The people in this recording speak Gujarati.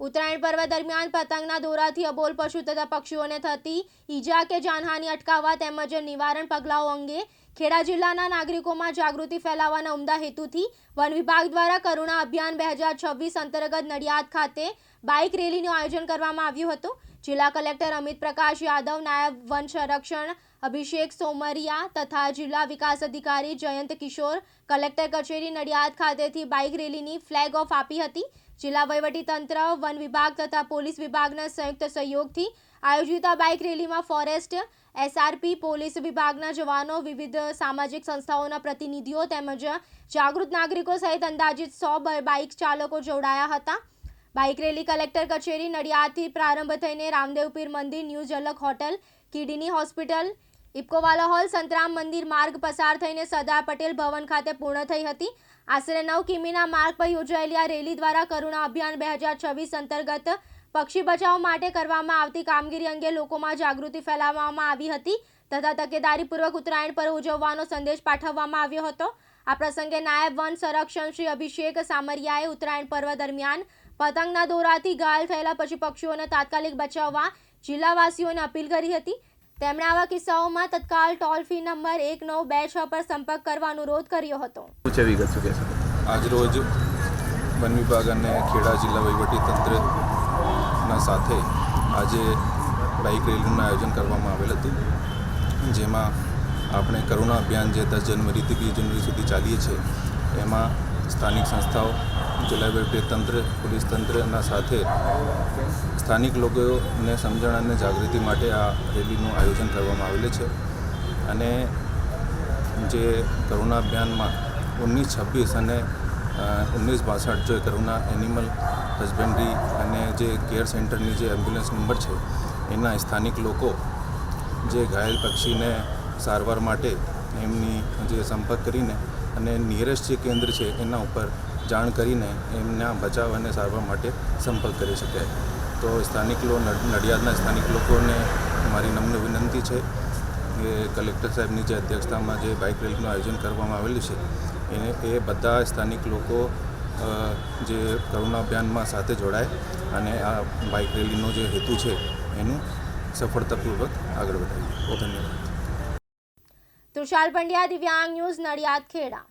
ઉત્તરાયણ પર્વ દરમિયાન પતંગના દોરાથી અબોલ પશુ તથા પક્ષીઓને થતી ઈજા કે જાનહાનિ અટકાવવા તેમજ નિવારણ પગલાઓ અંગે ખેડા જિલ્લાના નાગરિકોમાં જાગૃતિ ફેલાવવાના ઉમદા હેતુથી વન વિભાગ દ્વારા કરુણા અભિયાન બે હજાર છવ્વીસ અંતર્ગત નડિયાદ ખાતે બાઇક રેલીનું આયોજન કરવામાં આવ્યું હતું. જિલ્લા કલેક્ટર અમિત પ્રકાશ યાદવ, નાયબ વન સંરક્ષણ અભિષેક સોમરિયા તથા જિલ્લા વિકાસ અધિકારી જયંત કિશોર કલેક્ટર કચેરી નડિયાદ ખાતેથી બાઇક રેલીની ફ્લેગ ઓફ આપી હતી. જિલ્લા વહીવટીતંત્ર, વન વિભાગ તથા પોલીસ વિભાગના સંયુક્ત સહયોગથી આયોજિત આ બાઇક રેલીમાં ફોરેસ્ટ, એસઆરપી, પોલીસ વિભાગના જવાનો, વિવિધ સામાજિક સંસ્થાઓના પ્રતિનિધિઓ તેમજ જાગૃત નાગરિકો સહિત અંદાજિત સો બાઇક ચાલકો જોડાયા હતા. બાઇક રેલી કલેક્ટર કચેરી નડિયાદથી પ્રારંભ થઈને રામદેવપીર મંદિર, new Jhalak hotel, kidney hospital, Ipcowala hall, Santram મંદિર માર્ગ પસાર થઈને સરદાર પટેલ ભવન ખાતે પૂર્ણ થઈ હતી. આશરે નવ કિમીના માર્ગ પર યોજાયેલી આ રેલી દ્વારા કરુણા અભિયાન બે હજાર છવ્વીસ અંતર્ગત પક્ષી બચાવ માટે કરવામાં આવતી કામગીરી અંગે લોકોમાં જાગૃતિ ફેલાવવામાં આવી હતી તથા તકેદારીપૂર્વક ઉત્તરાયણ પર ઉજવવાનો સંદેશ પાઠવવામાં આવ્યો હતો. આ પ્રસંગે નાયબ વન સંરક્ષણ શ્રી અભિષેક સામરિયાએ ઉત્તરાયણ પર્વ દરમિયાન પતંગના દોરાથી ઘાયલ થયેલા પશુ પક્ષીઓને તાત્કાલિક બચાવવા જિલ્લાવાસીઓને અપીલ કરી હતી. તેમણે આવા કિસ્સાઓમાં તત્કાલ ટોલ ફ્રી નંબર એક નવ બે છ પર સંપર્ક કરવા અનુરોધ કર્યો હતો. આજરોજ વન વિભાગ અને ખેડા જિલ્લા વહીવટીતંત્રના સાથે આજે બાઇક રેલીનું આયોજન કરવામાં આવેલ હતું જેમાં આપણે કરુણા અભિયાન જે દસ જનવરીથી વીસ જનવરી સુધી ચાલીએ છીએ, એમાં સ્થાનિક સંસ્થાઓ, જિલ્લા વહીવટીતંત્ર પોલીસ તંત્રના સાથે સ્થાનિક લોકોને સમજણ અને જાગૃતિ માટે આ રેલીનું આયોજન કરવામાં આવેલું છે. અને જે કરુણા અભિયાનમાં ઓગણીસ છવ્વીસ અને ઓગણીસ બાસઠ જે કરુણા એનિમલ હસબન્ડરી અને જે કેર સેન્ટરની જે એમ્બ્યુલન્સ નંબર છે, એના સ્થાનિક લોકો જે ઘાયલ પક્ષીને સારવાર માટે એમની જે સંપર્ક કરીને અને નિયરેસ્ટ જે કેન્દ્ર છે એના ઉપર જાણ કરીને એમના બચાવ અને સારવાર માટે સંપર્ક કરી શકાય. તો સ્થાનિક લો નડિયાદના સ્થાનિક લોકોને મારી નમ્ર વિનંતી છે કે કલેક્ટર સાહેબની જે અધ્યક્ષતામાં જે બાઇક રેલીનું આયોજન કરવામાં આવેલું છે, એને, એ બધા સ્થાનિક લોકો જે કરુણા અભિયાનમાં સાથે જોડાય અને આ બાઇક રેલીનો જે હેતુ છે એનું સફળતાપૂર્વક આગળ વધારીએ. ધન્યવાદ. તુષાર પંડ્યા દિવ્યાંગ ન્યૂઝ નડિયાદ ખેડા.